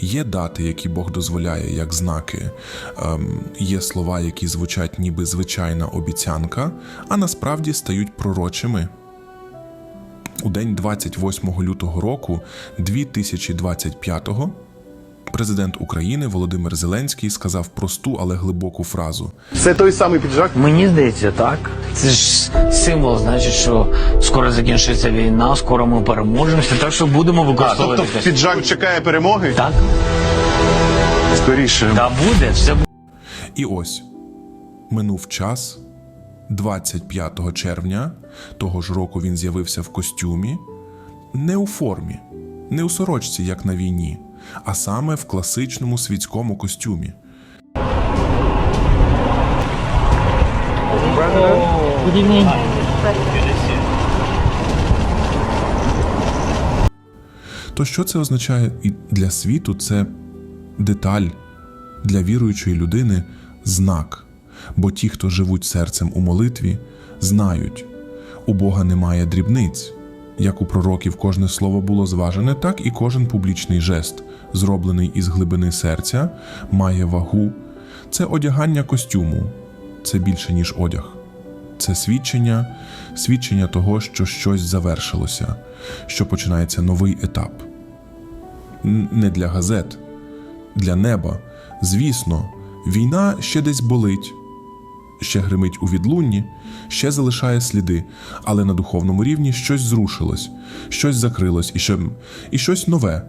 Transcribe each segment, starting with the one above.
Є дати, які Бог дозволяє як знаки, ем, є слова, які звучать ніби звичайна обіцянка, а насправді стають пророчими. У день 28 лютого року 2025-го президент України Володимир Зеленський сказав просту, але глибоку фразу: Це той самий піджак. Мені здається, так. Це ж символ, значить, що скоро закінчиться війна, скоро ми переможемося, так що будемо А, використовувати. тобто піджак чекає перемоги? Так, Скоріше. та буде, все буде. І ось минув час. 25 червня того ж року він з'явився в костюмі, не у формі, не у сорочці, як на війні, а саме в класичному світському костюмі. То що це означає і для світу? Це деталь для віруючої людини знак. Бо ті, хто живуть серцем у молитві, знають, у Бога немає дрібниць. Як у пророків кожне слово було зважене, так і кожен публічний жест, зроблений із глибини серця, має вагу. Це одягання костюму, це більше, ніж одяг. Це свідчення, свідчення того, що щось завершилося, що починається новий етап. Не для газет, для неба. Звісно, війна ще десь болить, ще гримить у відлунні, ще залишає сліди, але на духовному рівні щось зрушилось, щось закрилось і, ще, і щось нове.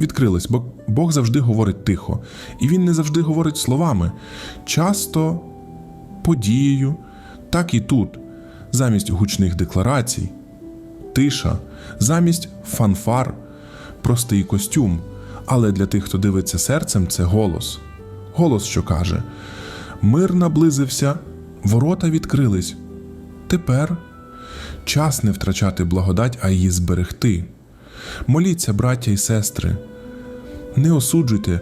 Відкрилось, бо Бог завжди говорить тихо, і Він не завжди говорить словами. Часто подією, так і тут, замість гучних декларацій, тиша, замість фанфар, простий костюм. Але для тих, хто дивиться серцем, це голос. Голос, що каже: Мир наблизився, ворота відкрились. Тепер час не втрачати благодать, а її зберегти. Моліться, браття і сестри, не осуджуйте,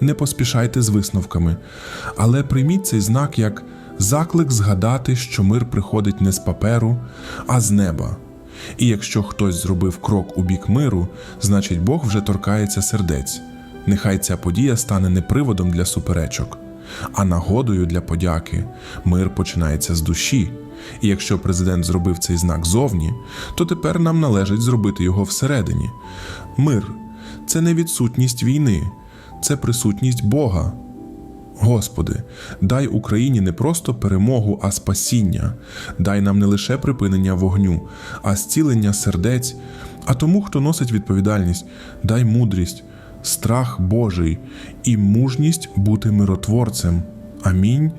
не поспішайте з висновками, але прийміть цей знак як заклик згадати, що мир приходить не з паперу, а з неба. І якщо хтось зробив крок у бік миру, значить Бог вже торкається сердець. Нехай ця подія стане не приводом для суперечок, а нагодою для подяки. Мир починається з душі. І якщо президент зробив цей знак зовні, то тепер нам належить зробити його всередині. Мир це не відсутність війни, це присутність Бога. Господи, дай Україні не просто перемогу, а спасіння, дай нам не лише припинення вогню, а зцілення сердець, а тому, хто носить відповідальність, дай мудрість, страх Божий і мужність бути миротворцем. Амінь